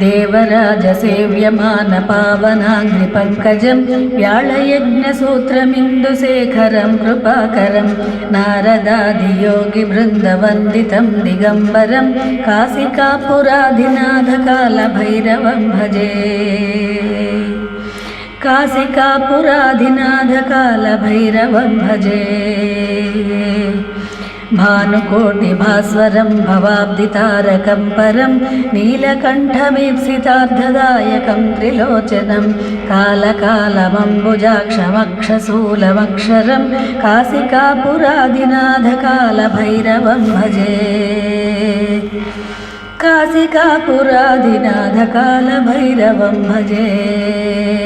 देवराजसेव्यमानपावनाङ्घ्रिपङ्कजं व्याळयज्ञसूत्रमिन्दुशेखरं कृपाकरं नारदादियोगिवृन्दवन्दितं दिगम्बरं काशिकापुराधिनाथकालभैरवं भजे काशिकापुराधिनाथकालभैरवं भजे भानुकोटिभास्वरं भवाब्दितारकं परं नीलकण्ठमीप्सितार्धदायकं त्रिलोचनं कालकालमम्बुजाक्षमक्षशूलमक्षरं काशिकापुरादिनाथकालभैरवं भजे काशिकापुरादिनाथकालभैरवं भजे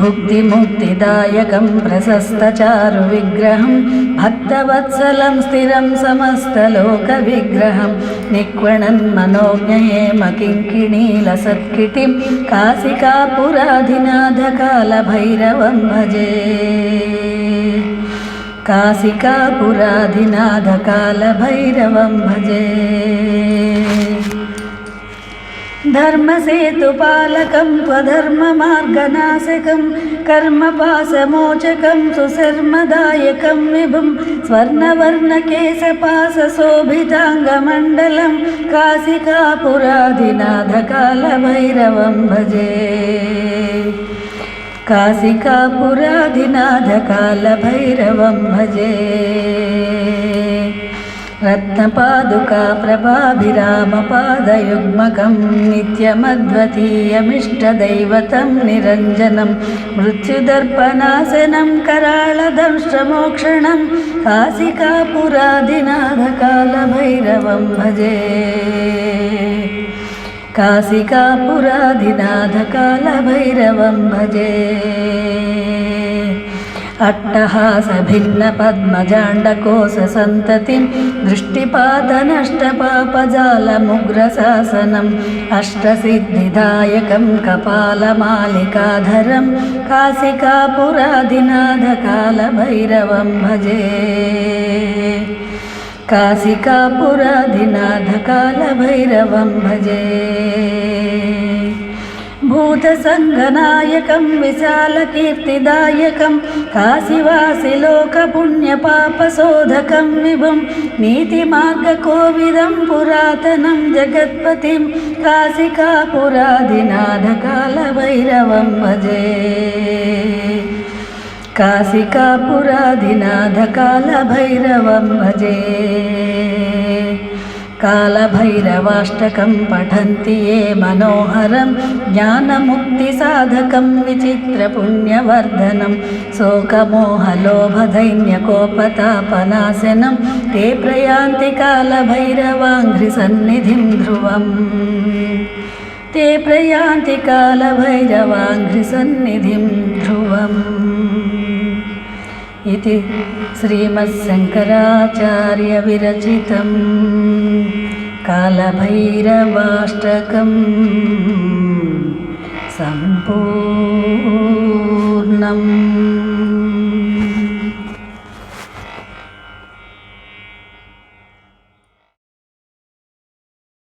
भुक्तिमुक्तिदायकं प्रशस्तचारुविग्रहं भक्तवत्सलं स्थिरं समस्तलोकविग्रहं निक्वणन्मनोज्ञहेमकिङ्किणीलसत्किटिं काशिकापुराधिनाथकालभैरवं भजे काशिकापुराधिनाथकालभैरवं भजे धर्मसेतुपालकं त्वधर्ममार्गनाशकं कर्मपाशमोचकं सुशर्मदायकं विभुं स्वर्णवर्णकेशपाशशोभिताङ्गमण्डलं काशिकापुराधिनाथकालभैरवं भजे काशिकापुराधिनाथकालभैरवं भजे रत्नपादुका प्रभाभिरामपादयुग्मकं नित्यमद्वतीयमिष्टदैवतं निरञ्जनं मृत्युदर्पणासनं कराळदंष्ट्रमोक्षणं काशिकापुरादिनाथकालभैरवं भजे काशिकापुरादिनाथकालभैरवं भजे अट्टहासभिन्नपद्मजाण्डकोशसन्ततिं दृष्टिपातनष्टपापजालमुग्रशासनम् अष्टसिद्धिदायकं कपालमालिकाधरं काशिकापुरादिनाथकालभैरवं भजे काशिकापुरादिनाथकालभैरवं भजे भूतसङ्गनायकं विशालकीर्तिदायकं काशिवासिलोकपुण्यपापशोधकं विभुं नीतिमार्गकोविदं पुरातनं जगत्पतिं काशिकापुरादिनाथकालभैरवं भजे काशिकापुरादिनाथकालभैरवं भजे कालभैरवाष्टकं पठन्ति ये मनोहरं ज्ञानमुक्तिसाधकं विचित्रपुण्यवर्धनं शोकमोहलोभदैन्यकोपतापनाशनं ते प्रयान्ति कालभैरवाङ्घ्रिसन्निधिं ध्रुवम् ते प्रयान्ति कालभैरवाङ्घ्रिसन्निधिं ध्रुवम् इति श्रीमत्शङ्कराचार्यविरचितं कालभैरवाष्टकं सम्पूर्णम्